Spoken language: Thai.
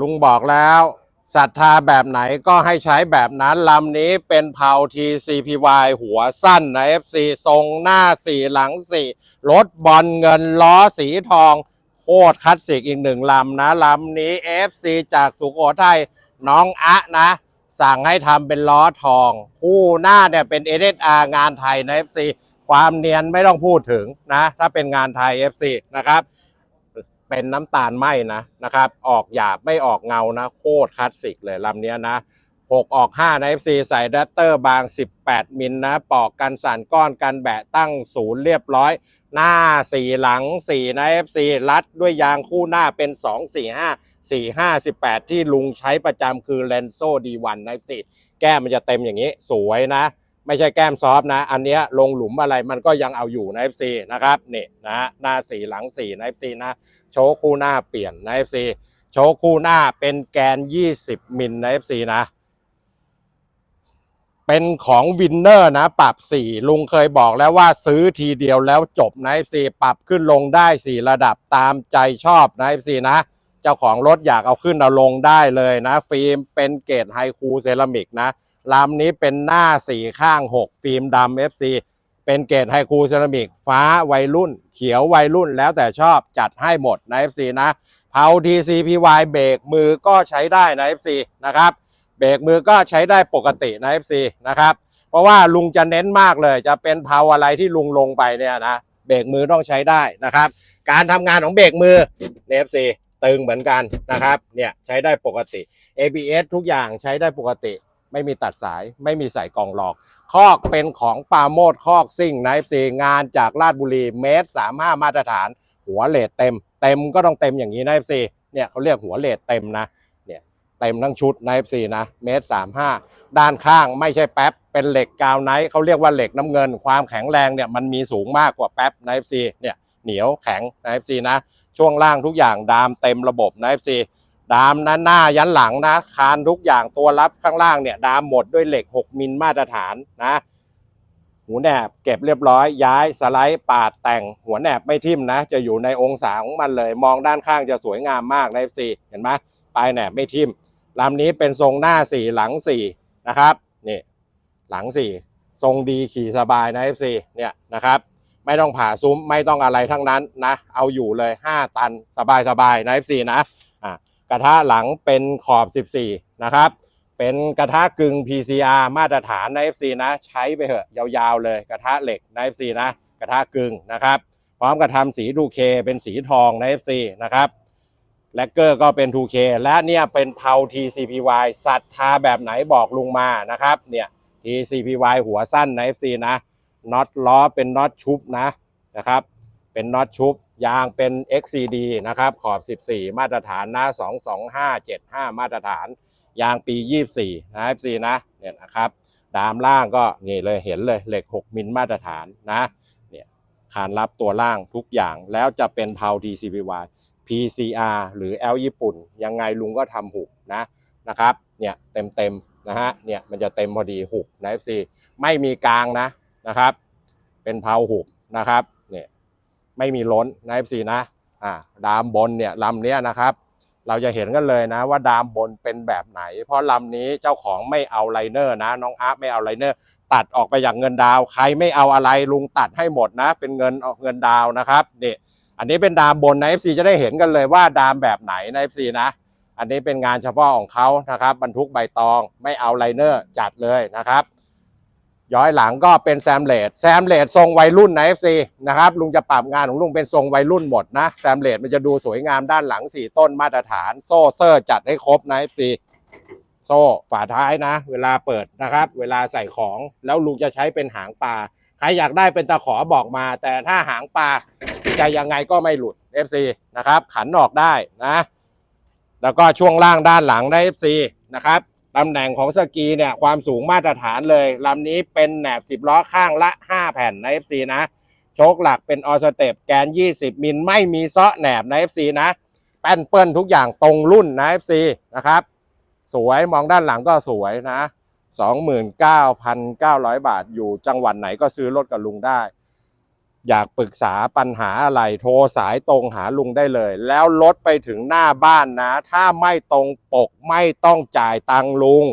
ลุงบอกแล้วศรัทธาแบบไหนก็ให้ใช้แบบนั้นลำนี้เป็นเผา TCPY หัวสั้นนะ FC ทรงหน้าสี่หลังสี่รถบอลเงินล้อสีทอง โคตรคลาสสิกอีกหนึ่งลำนะลำนี้ FC จากสุโขทัยน้องอะนะ สั่งให้ทำเป็นล้อทอง คู่หน้าเนี่ยเป็น SSR งานไทยนะ FC ความเนียนไม่ต้องพูดถึงนะ ถ้าเป็นงานไทย FC นะครับ เป็นน้ำตาลไหมนะนะครับ ออกหยาบไม่ออกเงานะ โคตรคลาสสิกเลยลำเนี้ยนะ6ออก5น FC ใส่แดปเตอร์บาง 18 มิลนะ ปอกกันสานก้อนกันแบะตั้งศูนย์เรียบร้อย หน้า 4 หลัง4น FC รัดด้วยยางคู่หน้าเป็น 2 4 5 4 5 18 ที่ลุงใช้ประจำคือเลนโซดีวันน FC แก้มมันจะเต็มอย่างนี้ สวยนะ ไม่ใช่แก้มซอฟนะ อันเนี้ยลงหลุมอะไรมันก็ยังเอาอยู่ใน FC นะครับนี่นะหน้า 4 หลัง4น FC นะ โชว์คู่หน้าเปลี่ยนนะ FC โชว์คู่หน้าเป็นแกน 20 มิลนะ FC นะ เป็นของวินเนอร์นะ ปรับ 4 ลุงเคยบอกแล้วว่าซื้อทีเดียวแล้วจบนะ FC ปรับขึ้นลงได้ 4 ระดับตามใจชอบนะ FC นะ เจ้าของรถอยากเอาขึ้นเอาลงได้เลยนะ ฟิล์มเป็นเกรดไฮคูเซรามิกนะลำนี้เป็นหน้า4ข้าง 6 ฟิล์มดำ FC เป็นเกรดไฮคูเซรามิกฟ้าวัยรุ่น เขียววัยรุ่นแล้วแต่ชอบจัดให้หมดใน FC นะเผา TCPY เบรกมือก็ใช้ได้ใน FC นะครับเบรกมือก็ใช้ได้ปกติใน FC นะครับเพราะว่าลุงจะเน้นมากเลย จะเป็นเผาอะไรที่ลุงลงไปเนี่ยนะเบรกมือต้องใช้ได้นะครับ การทำงานของเบรกมือใน FC ตึงเหมือนกันนะครับเนี่ยใช้ได้ปกติ ABS ทุกอย่างใช้ได้ปกติ ไม่มีตัดสาย ไม่มีใส่กองหลอก คอกเป็นของปาโมดคอกซิ่งไนะ FC งานจากลาดบุรีเมตรสามห้ามาตรฐาน หัวเลทเต็ม เต็มก็ต้องเต็มอย่างนี้ไนะ FC เนี่ยเขาเรียกหัวเลทเต็มนะเนี่ยเต็มทั้งชุดไนะ FC นะเมตรสามห้าด้านข้างไม่ใช่แป๊บเป็นเหล็กกาวไนท์เขาเรียกว่าเหล็กน้ำเงิน ความแข็งแรงเนี่ยมันมีสูงมากกว่าแป๊บไนะ FC เนี่ยเหนียวแข็งไนะ FC นะช่วงล่างทุกอย่างดามเต็มระบบไนะ FC ดามนั้นหน้ายันหลังนะ คานทุกอย่างตัวรับข้างล่างเนี่ย ดามหมดด้วยเหล็ก 6 มิลมาตรฐานนะ หูแหนบเก็บเรียบร้อย ย้ายสไลด์ปาดแต่งหัวแหนบไม่ทิ่มนะ จะอยู่ในองศาของมันเลย มองด้านข้างจะสวยงามมากนะ FC เห็นไหมปลายแหนบไม่ทิ่มลำนี้เป็นทรงหน้า4หลัง4นะครับนี่หลัง4ทรงดีขี่สบายนะ FC เนี่ยนะครับ ไม่ต้องผ่าซุ้มไม่ต้องอะไรทั้งนั้นนะ เอาอยู่เลย 5 ตันสบายสบายๆนะ FC นะ กระทะหลังเป็นขอบ 14 นะครับ เป็นกระทะกึ่ง PCR มาตรฐานใน FC นะ ใช้ไปเถอะยาวๆเลยกระทะเหล็กใน FC นะ กระทะกึ่งนะครับ พร้อมกระทำสี 2K เป็นสีทองใน FC นะครับแลกเกอร์ก็เป็น 2K และเนี่ยเป็นเผา TCPY ศรัทาแบบไหนบอกลุงมานะครับ เนี่ย TCPY หัวสั้นใน FC นะน็อตล้อเป็นน็อตชุบนะนะครับ เป็นน็อตชุบ ยางเป็น XCD นะครับ ขอบ 14 มาตรฐานนะ22575 มาตรฐาน ยางปี 24 นะ FC นะ เนี่ยนะครับ ดามล่างก็นี่เลยเห็นเลยเหล็ก 6 มิลมาตรฐานนะ เนี่ยคานรับตัวล่างทุกอย่าง แล้วจะเป็นเผา TCPY PCR หรือ L ญี่ปุ่น ยังไงลุงก็ทำหุบนะนะครับ เนี่ยเต็มเต็มๆนะฮะ เนี่ยมันจะเต็มพอดีหุบนะ FC ไม่มีกลางนะนะครับ เป็นเผาหุบนะครับ ไม่มีล้นนะ FC นะอ่าดามบนเนี่ยลำเนี้ยนะครับ เราจะเห็นกันเลยนะว่าดามบนเป็นแบบไหน เพราะลำนี้เจ้าของไม่เอาไลเนอร์นะน้องอาร์ไม่เอาไลเนอร์ ตัดออกไปจากเงินดาว ใครไม่เอาอะไรลุงตัดให้หมดนะ เป็นเงินออกเงินดาวนะครับนี่อันนี้เป็นดามบนนะ FC จะได้เห็นกันเลยว่าดามแบบไหนนะ FC นะอันนี้เป็นงานเฉพาะของเขานะครับบรรทุกใบตองไม่เอาไลเนอร์จัดเลยนะครับ ย้อยหลังก็เป็นแซมเลดแซมเลดทรงวัยรุ่นนะ FC นะครับลุงจะปรับงานของลุงเป็นทรงวัยรุ่นหมดนะแซมเลดมันจะดูสวยงามด้านหลังสี่ต้นมาตรฐาน โซ่เซอร์จัดให้ครบนะ FC โซ่ฝาท้ายนะ เวลาเปิดนะครับ เวลาใส่ของแล้วลุงจะใช้เป็นหางปลาใครอยากได้เป็นตะขอบอกมา แต่ถ้าหางปลาจะยังไงก็ไม่หลุด FC นะครับขันออกได้นะ แล้วก็ช่วงล่างด้านหลังได้ FC นะครับ ตำแหน่งของสกีเนี่ยความสูงมาตรฐานเลยลำนี้เป็นแหนบ 10 ล้อข้างละ 5 แผ่นใน FC นะ โชคหลักเป็นออสเตปแกน 20 มิลไม่มีเซาะแหนบใน FC นะ แป้นเปิ้ลทุกอย่างตรงรุ่นใน FC นะครับ สวยมองด้านหลังก็สวยนะ 29,900 บาทอยู่จังหวัดไหนก็ซื้อรถกับลุงได้ อยากปรึกษาปัญหาอะไร โทรสายตรงหาลุงได้เลย แล้วรถไปถึงหน้าบ้านนะ ถ้าไม่ตรงปกไม่ต้องจ่ายตังลุง